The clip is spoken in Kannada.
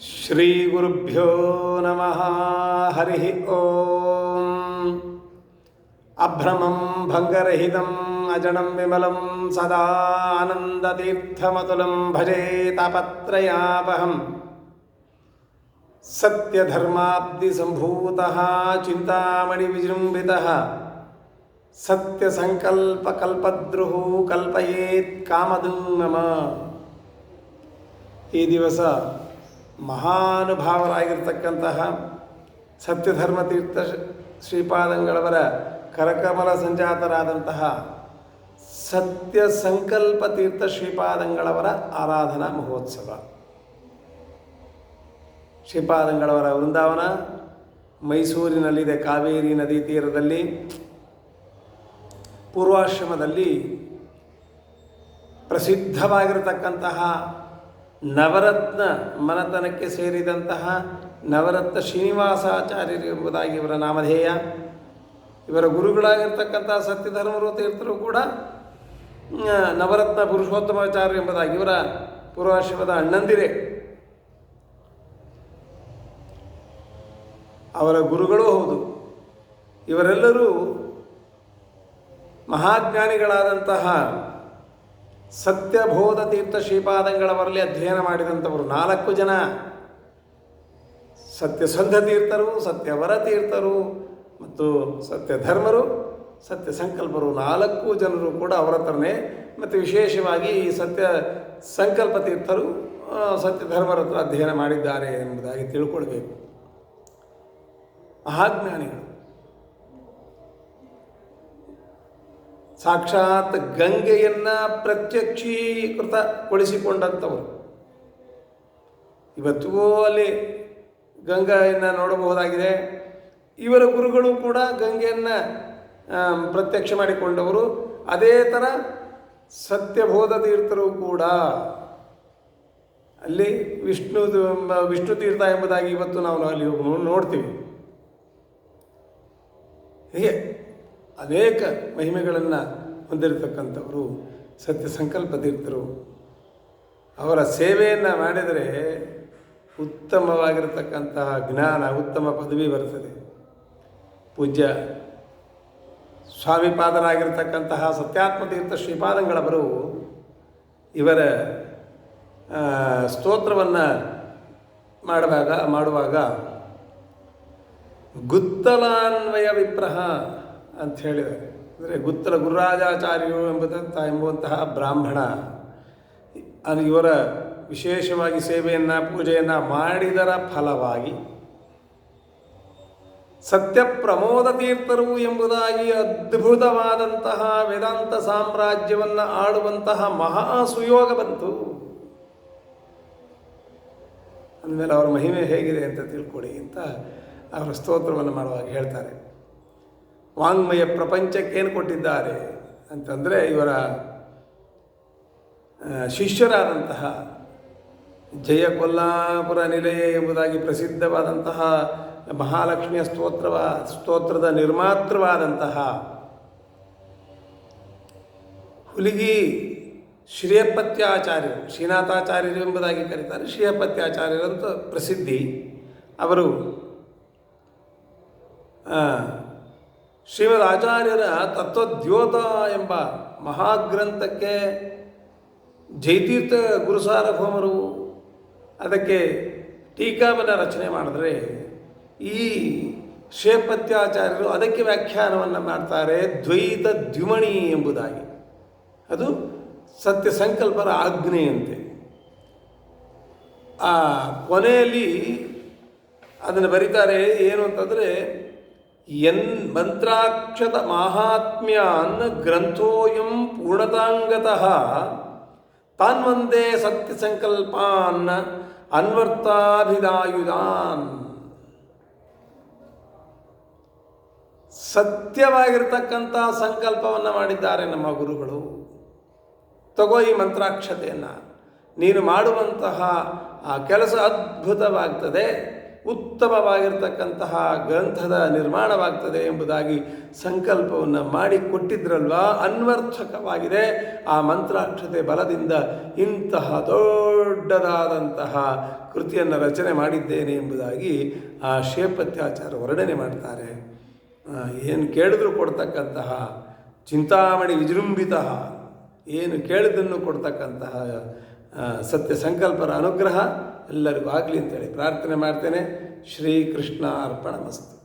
श्रीगुरुभ्यो नमः हरिः ॐ अभ्रमं भङ्गरहितम् अजडं विमलं सदा आनन्दतीर्थमतुलं भजे तापत्रयापहम् सत्यधर्माब्धिसम्भूतः चिन्तामणिविजृम्भितः ಸತ್ಯಸಂಕಲ್ಪಕಲ್ಪದ್ರುಃ ಕಲ್ಪಯೇತ್ ಕಾಮಧು ನಮ ಈ ದಿವಸ ಮಹಾನುಭಾವರಾಗಿರ್ತಕ್ಕಂತಹ ಸತ್ಯಧರ್ಮತೀರ್ಥ ಶ್ರೀಪಾದಂಗಳವರ ಕರಕಮಲ ಸಂಜಾತರಾದಂತಹ ಸತ್ಯ ಸಂಕಲ್ಪ ತೀರ್ಥ ಶ್ರೀಪಾದಂಗಳವರ ಆರಾಧನಾ ಮಹೋತ್ಸವ. ಶ್ರೀಪಾದಂಗಳವರ ವೃಂದಾವನ ಮೈಸೂರಿನಲ್ಲಿದೆ. ಕಾವೇರಿ ನದಿ ತೀರದಲ್ಲಿ, ಪೂರ್ವಾಶ್ರಮದಲ್ಲಿ ಪ್ರಸಿದ್ಧವಾಗಿರತಕ್ಕಂತಹ ನವರತ್ನ ಮನತನಕ್ಕೆ ಸೇರಿದಂತಹ ನವರತ್ನ ಶ್ರೀನಿವಾಸಾಚಾರ್ಯರು ಎಂಬುದಾಗಿ ಇವರ ನಾಮಧೇಯ. ಇವರ ಗುರುಗಳಾಗಿರ್ತಕ್ಕಂತಹ ಸತ್ಯಧರ್ಮರು, ತೀರ್ಥರು ಕೂಡ ನವರತ್ನ ಪುರುಷೋತ್ತಮಾಚಾರ್ಯ ಎಂಬುದಾಗಿ ಇವರ ಪೂರ್ವಾಶ್ರಮದ ಅಣ್ಣಂದಿರೇ. ಅವರ ಗುರುಗಳೂ ಹೌದು. ಇವರೆಲ್ಲರೂ ಮಹಾಜ್ಞಾನಿಗಳಾದಂತಹ ಸತ್ಯಬೋಧ ತೀರ್ಥ ಶ್ರೀಪಾದಂಗಳವರಲ್ಲಿ ಅಧ್ಯಯನ ಮಾಡಿದಂಥವರು ನಾಲ್ಕು ಜನ. ಸತ್ಯಸಂಧ ತೀರ್ಥರು ಸತ್ಯವರ ತೀರ್ಥರು ಮತ್ತು ಸತ್ಯಧರ್ಮರು ಸತ್ಯ ಸಂಕಲ್ಪರು ನಾಲ್ಕು ಜನರು ಕೂಡ ಅವರ ಹತ್ರನೇ. ಮತ್ತು ವಿಶೇಷವಾಗಿ ಈ ಸತ್ಯ ಸಂಕಲ್ಪ ತೀರ್ಥರು ಸತ್ಯ ಸತ್ಯಧರ್ಮರ ಹತ್ರ ಅಧ್ಯಯನ ಮಾಡಿದ್ದಾರೆ ಎಂಬುದಾಗಿ ತಿಳ್ಕೊಳ್ಬೇಕು. ಮಹಾಜ್ಞಾನಿಗಳು. ಸಾಕ್ಷಾತ್ ಗಂಗೆಯನ್ನು ಪ್ರತ್ಯಕ್ಷೀಕೃತಗೊಳಿಸಿಕೊಂಡಂಥವರು. ಇವತ್ತಿಗೂ ಅಲ್ಲಿ ಗಂಗೆಯನ್ನು ನೋಡಬಹುದಾಗಿದೆ. ಇವರ ಗುರುಗಳು ಕೂಡ ಗಂಗೆಯನ್ನು ಪ್ರತ್ಯಕ್ಷ ಮಾಡಿಕೊಂಡವರು. ಅದೇ ಥರ ಸತ್ಯಬೋಧ ತೀರ್ಥರು ಕೂಡ. ಅಲ್ಲಿ ವಿಷ್ಣು ವಿಷ್ಣು ತೀರ್ಥ ಎಂಬುದಾಗಿ ಇವತ್ತು ನಾವು ಅಲ್ಲಿ ನೋಡ್ತೀವಿ. ಹೀಗೆ ಅನೇಕ ಮಹಿಮೆಗಳನ್ನು ಹೊಂದಿರತಕ್ಕಂಥವರು ಸತ್ಯ ಸಂಕಲ್ಪ ತೀರ್ಥರು. ಅವರ ಸೇವೆಯನ್ನು ಮಾಡಿದರೆ ಉತ್ತಮವಾಗಿರತಕ್ಕಂತಹ ಜ್ಞಾನ, ಉತ್ತಮ ಪದವಿ ಬರ್ತದೆ ಪೂಜ್ಯ ಸ್ವಾಮಿಪಾದರಾಗಿರ್ತಕ್ಕಂತಹ ಸತ್ಯಾತ್ಮ ತೀರ್ಥ ಶ್ರೀಪಾದಂಗಳವರು ಇವರ ಸ್ತೋತ್ರವನ್ನು ಮಾಡುವಾಗ ಮಾಡುವಾಗ ಗುತ್ತಲಾನ್ವಯ ವಿಪ್ರಹ ಅಂತ ಹೇಳಿದ್ದಾರೆ. ಅಂದರೆ ಗುತ್ತಲ ಗುರುರಾಜಾಚಾರ್ಯರು ಎಂಬುದಂತ ಎಂಬುವಂತಹ ಬ್ರಾಹ್ಮಣ ಇವರ ವಿಶೇಷವಾಗಿ ಸೇವೆಯನ್ನು, ಪೂಜೆಯನ್ನು ಮಾಡಿದರ ಫಲವಾಗಿ ಸತ್ಯ ಪ್ರಮೋದ ತೀರ್ಥರು ಎಂಬುದಾಗಿ ಅದ್ಭುತವಾದಂತಹ ವೇದಾಂತ ಸಾಮ್ರಾಜ್ಯವನ್ನು ಆಡುವಂತಹ ಮಹಾ ಸುಯೋಗ ಬಂತು. ಅಂದಮೇಲೆ ಅವರ ಮಹಿಮೆ ಹೇಗಿದೆ ಅಂತ ತಿಳ್ಕೊಳ್ಳಿ ಅಂತ ಅವರ ಸ್ತೋತ್ರವನ್ನು ಮಾಡುವಾಗ ಹೇಳ್ತಾರೆ. ವಾಂಗ್ಮಯ ಪ್ರಪಂಚಕ್ಕೇನು ಕೊಟ್ಟಿದ್ದಾರೆ ಅಂತಂದರೆ ಇವರ ಶಿಷ್ಯರಾದಂತಹ ಜಯ ಕೊಲ್ಲಾಪುರ ನಿಲಯ ಎಂಬುದಾಗಿ ಪ್ರಸಿದ್ಧವಾದಂತಹ ಮಹಾಲಕ್ಷ್ಮಿಯ ಸ್ತೋತ್ರವ, ಸ್ತೋತ್ರದ ನಿರ್ಮಾತೃವಾದಂತಹ ಹುಲಿಗಿ ಶ್ರೀಯಪತ್ಯಾಚಾರ್ಯರು ಶ್ರೀನಾಥಾಚಾರ್ಯರು ಎಂಬುದಾಗಿ ಕರೀತಾರೆ. ಶ್ರೀಯಪತ್ಯಾಚಾರ್ಯರಂತೂ ಪ್ರಸಿದ್ಧಿ. ಅವರು ಶ್ರೀಮದ್ ಆಚಾರ್ಯರ ತತ್ವದ್ಯೋತ ಎಂಬ ಮಹಾಗ್ರಂಥಕ್ಕೆ ಜೈತೀರ್ಥ ಗುರುಸಾರ್ವಭೌಮರು ಅದಕ್ಕೆ ಟೀಕಾವನ್ನು ರಚನೆ ಮಾಡಿದ್ರೆ ಈ ಶ್ರೇಪತ್ಯಾಚಾರ್ಯರು ಅದಕ್ಕೆ ವ್ಯಾಖ್ಯಾನವನ್ನು ಮಾಡ್ತಾರೆ ದ್ವೈತ ದ್ವಿಮಣಿ ಎಂಬುದಾಗಿ. ಅದು ಸತ್ಯ ಸಂಕಲ್ಪರ ಆಜ್ಞೆಯಂತೆ. ಆ ಕೊನೆಯಲ್ಲಿ ಅದನ್ನು ಬರೀತಾರೆ ಏನು ಅಂತಂದರೆ ಎನ್ ಮಂತ್ರಾಕ್ಷತ ಮಾಹಾತ್ಮ್ಯಾನ್ ಗ್ರಂಥೋಯಂ ಪೂರ್ಣತಾಂಗತಃ ತಾನ್ವಂದೇ ಸತ್ಯ ಸಂಕಲ್ಪಾನ್ ಅನ್ವರ್ತಾಭಿದಾಯುಧಾನ್. ಸತ್ಯವಾಗಿರ್ತಕ್ಕಂಥ ಸಂಕಲ್ಪವನ್ನು ಮಾಡಿದ್ದಾರೆ ನಮ್ಮ ಗುರುಗಳು. ತಗೋ ಈ ಮಂತ್ರಾಕ್ಷತೆಯನ್ನು. ನೀನು ಮಾಡುವಂತಹ ಆ ಕೆಲಸ ಅದ್ಭುತವಾಗ್ತದೆ. ಉತ್ತಮವಾಗಿರ್ತಕ್ಕಂತಹ ಗ್ರಂಥದ ನಿರ್ಮಾಣವಾಗ್ತದೆ ಎಂಬುದಾಗಿ ಸಂಕಲ್ಪವನ್ನು ಮಾಡಿ ಕೊಟ್ಟಿದ್ರಲ್ವಾ ಅನ್ವರ್ಥಕವಾಗಿದೆ. ಆ ಮಂತ್ರಾಕ್ಷತೆ ಬಲದಿಂದ ಇಂತಹ ದೊಡ್ಡದಾದಂತಹ ಕೃತಿಯನ್ನು ರಚನೆ ಮಾಡಿದ್ದೇನೆ ಎಂಬುದಾಗಿ ಆ ಶೇಪತ್ಯಾಚಾರ ವರ್ಣನೆ ಮಾಡ್ತಾರೆ. ಏನು ಕೇಳಿದ್ರು ಕೊಡ್ತಕ್ಕಂತಹ ಚಿಂತಾಮಣಿ ವಿಜೃಂಭಿತ, ಏನು ಕೇಳಿದ್ದನ್ನು ಕೊಡ್ತಕ್ಕಂತಹ ಸತ್ಯ ಸಂಕಲ್ಪರ ಅನುಗ್ರಹ ಎಲ್ಲರಿಗೂ ಆಗಲಿ ಅಂತೇಳಿ ಪ್ರಾರ್ಥನೆ ಮಾಡ್ತೇನೆ. ಶ್ರೀಕೃಷ್ಣ ಅರ್ಪಣ ಮಸ್ತು